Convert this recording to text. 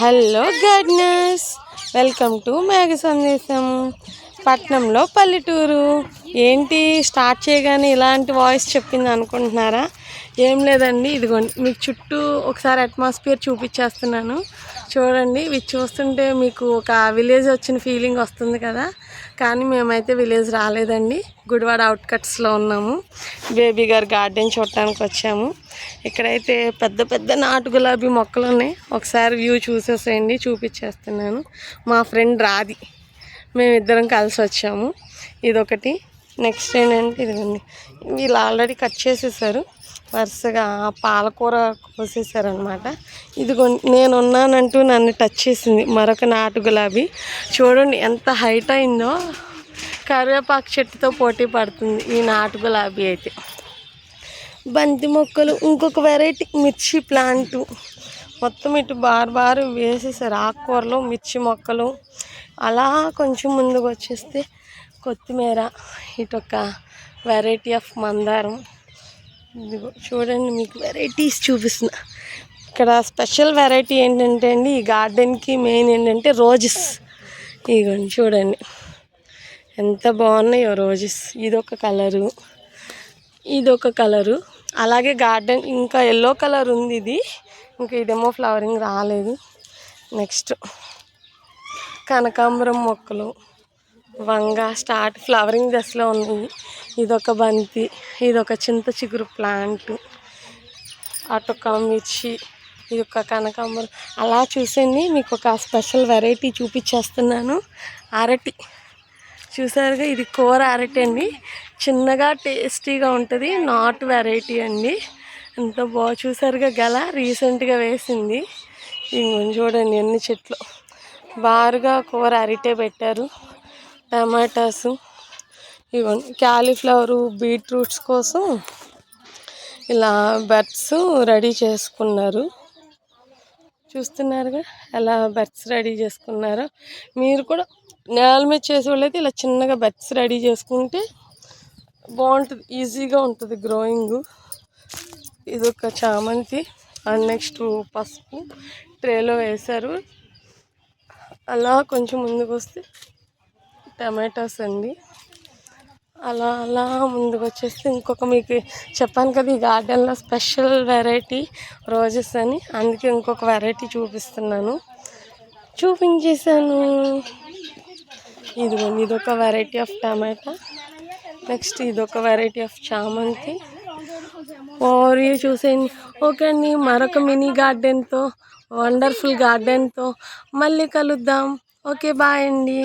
Hello gardeners welcome to మేఘ సందేశం పట్నంలో పల్లెటూరు. ఏంటి స్టార్ట్ చేయగానే ఇలాంటి వాయిస్ చెప్పింది అనుకుంటున్నారా? ఏం లేదండి ఇదిగోండి మీకు చుట్టూ ఒకసారి అట్మాస్ఫియర్ చూపించేస్తున్నాను. చూడండి ఇవి చూస్తుంటే మీకు ఒక విలేజ్ వచ్చిన ఫీలింగ్ వస్తుంది కదా. కానీ మేమైతే విలేజ్ రాలేదండి. గుడివాడ అవుట్కట్స్లో ఉన్నాము. బేబీ గారు గార్డెన్ చూడటానికి వచ్చాము. ఇక్కడైతే పెద్ద పెద్ద నాటు గులాబీ మొక్కలు ఉన్నాయి. ఒకసారి వ్యూ చూసేసేయండి చూపించేస్తున్నాను. మా ఫ్రెండ్ రాది మేమిద్దరం కలిసి వచ్చాము. ఇదొకటి. నెక్స్ట్ ఏంటంటే ఇదిగోండి. వీళ్ళు ఆల్రెడీ కట్ చేసేసారు. వరుసగా పాలకూర కోసేసారనమాట ఇదిగో నేను ఉన్నానంటూ నన్ను టచ్ చేసింది మరొక నాటు గులాబీ. చూడండి ఎంత హైట్ అయిందో. కరివేపాకు చెట్టుతో పోటీ పడుతుంది ఈ నాటు గులాబీ అయితే. బంతి మొక్కలు ఇంకొక వెరైటీ మిర్చి ప్లాంట్ మొత్తం ఇటు బారు బారు వేసేసారు ఆకుకూరలు మిర్చి మొక్కలు. అలా కొంచెం ముందుకు వచ్చేస్తే కొత్తిమీర ఇటు ఒక వెరైటీ ఆఫ్ మందారం. ఇదిగో చూడండి మీకు వెరైటీస్ చూపిస్తున్నా. ఇక్కడ స్పెషల్ వెరైటీ ఏంటంటే అండి ఈ గార్డెన్కి మెయిన్ ఏంటంటే రోజెస్ ఇదిగోండి చూడండి. ఎంత బాగున్నాయో రోజెస్ ఇదొక కలరు ఇదొక కలరు అలాగే గార్డెన్ ఇంకా ఎల్లో కలర్ ఉంది ఇది. ఇంకా ఇదేమో ఫ్లవరింగ్ రాలేదు. నెక్స్ట్ కనకాంబరం మొక్కలు. వంగ స్టార్ట్ ఫ్లవరింగ్ దశలో ఉన్నాయి ఇదొక బంతి ఇదొక చింత చిగురు ప్లాంట్. అటొక మిర్చి ఇది ఒక కనకాంబరం. అలా చూసండి మీకు ఒక స్పెషల్ వెరైటీ చూపించేస్తున్నాను అరటి. చూసారుగా ఇది కూర అరటి అండి. చిన్నగా టేస్టీగా ఉంటుంది. నాట్ వెరైటీ అండి. ఎంత బాగా చూసారుగా గల రీసెంట్గా వేసింది. ఇంకొంచెం చూడండి ఎన్ని చెట్లు. బారుగా కూర అరిటే పెట్టారు. టమాటాసు ఇవన్నీ క్యాలీఫ్లవరు బీట్రూట్స్ కోసం ఇలా బెడ్స్ రెడీ చేసుకున్నారు. చూస్తున్నారుగా ఎలా బెడ్స్ రెడీ చేసుకున్నారో. మీరు కూడా నేల మీద చేసేవాళ్ళైతే ఇలా చిన్నగా బెడ్స్ రెడీ చేసుకుంటే బాగుంటుంది ఈజీగా ఉంటుంది గ్రోయింగ్. ఇది ఒక చామంతి అండ్ నెక్స్ట్ పసుపు ట్రేలో వేశారు. అలా కొంచెం ముందుకు వస్తే టమాటాస్ అండి. అలా అలా ముందుకు వచ్చేస్తే ఇంకొక మీకు చెప్పాను కదా ఈ గార్డెన్లో స్పెషల్ వెరైటీ రోజెస్ అని. అందుకే ఇంకొక వెరైటీ చూపిస్తున్నాను. చూపించేసాను ఇదిగోండి ఇదొక వెరైటీ ఆఫ్ టమాటా. నెక్స్ట్ ఇదొక వెరైటీ ఆఫ్ చామంతి. ఓరి చూసేయండి. ఓకే అండి మరొక మినీ గార్డెన్తో వండర్ఫుల్ గార్డెన్తో మళ్ళీ కలుద్దాం. ఓకే బాయ్ అండి.